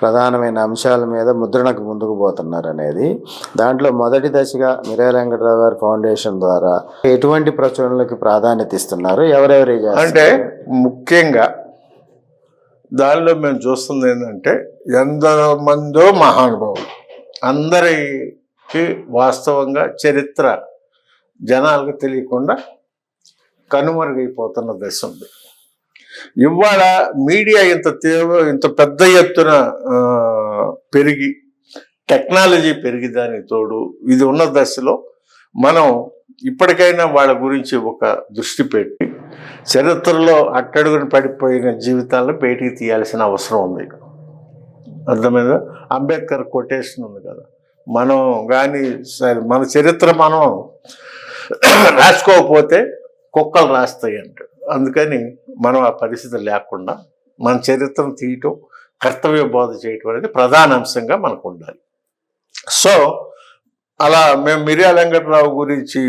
ప్రధానమైన అంశాల మీద ముద్రణకు ముందుకు పోతున్నారు అనేది దాంట్లో మొదటి దశగా మిరే వెంకటరావు గారి ఫౌండేషన్ ద్వారా ఎటువంటి ప్రచురణలకు ప్రాధాన్యత ఇస్తున్నారు? ఎవరెవరు అంటే ముఖ్యంగా దానిలో మేము చూస్తుంది ఏంటంటే ఎందరో మందో మహానుభావులు. అందరికి వాస్తవంగా చరిత్ర జనాలకు తెలియకుండా కనుమరుగైపోతున్న దశ ఉంది. ఇవాళ మీడియా ఇంత తీవ్ర ఇంత పెద్ద ఎత్తున పెరిగి టెక్నాలజీ పెరిగిదానికి తోడు ఇది ఉన్న దశలో మనం ఇప్పటికైనా వాళ్ళ గురించి ఒక దృష్టి పెట్టి చరిత్రలో అట్టడుగున పడిపోయిన జీవితాలను బయటికి తీయాల్సిన అవసరం ఉంది అర్థమైందా? అంబేద్కర్ కొటేషన్ ఉంది కదా. మనం కానీ సరే మన చరిత్ర మనం రాసుకోకపోతే కుక్కలు రాస్తాయి అంట అందుకని మనం ఆ పరిస్థితి లేకుండా మన చరిత్రను తీయటం కర్తవ్య బోధ చేయటం అనేది ప్రధాన అంశంగా మనకు ఉండాలి. సో అలా మేము మిర్యాల వెంకటరావు గురించి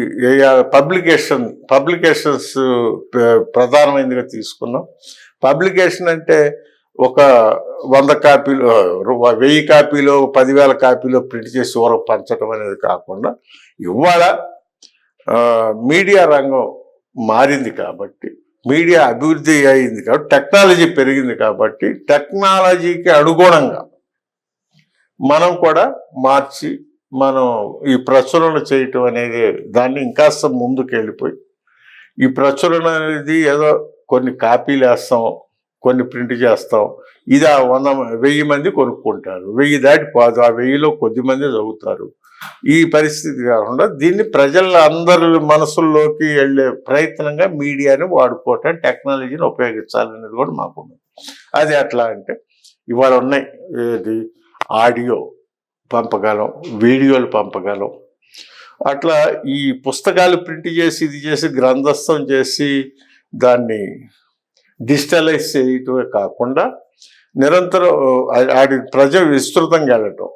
పబ్లికేషన్ పబ్లికేషన్స్ ప్రధానమైనదిగా తీసుకున్నాం. పబ్లికేషన్ అంటే ఒక వంద కాపీలు వెయ్యి కాపీలు పదివేల కాపీలు ప్రింట్ చేసి ఊరకు పంచడం అనేది కాకుండా ఇవాళ మీడియా రంగం మారింది కాబట్టి మీడియా అభివృద్ధి అయింది కాబట్టి టెక్నాలజీ పెరిగింది కాబట్టి టెక్నాలజీకి అనుగుణంగా మనం కూడా మార్చి మనం ఈ ప్రచురణ చేయటం అనేది దాన్ని ఇంకాస్త ముందుకు వెళ్ళిపోయి ఈ ప్రచురణ అనేది ఏదో కొన్ని కాపీలు వేస్తాం కొన్ని ప్రింట్ చేస్తాం. ఇది ఆ వంద వెయ్యి మంది కొనుక్కుంటారు. వెయ్యి దాటి పోదు ఆ వెయ్యిలో కొద్ది మంది చదువుతారు. ఈ పరిస్థితి కాకుండా దీన్ని ప్రజల అందరి మనసుల్లోకి వెళ్ళే ప్రయత్నంగా మీడియాని వాడుకోవటం టెక్నాలజీని ఉపయోగించాలనేది కూడా మాకు అది ఎట్లా అంటే ఇవాళ ఉన్నాయి ఏది? ఆడియో పంపగలం వీడియోలు పంపగలం. అట్లా ఈ పుస్తకాలు ప్రింట్ చేసి ఇది చేసి గ్రంథస్థం చేసి దాన్ని డిజిటలైజ్ చేయటమే కాకుండా నిరంతరం ఆడి ప్రజ విస్తృతంగా వెళ్ళటం.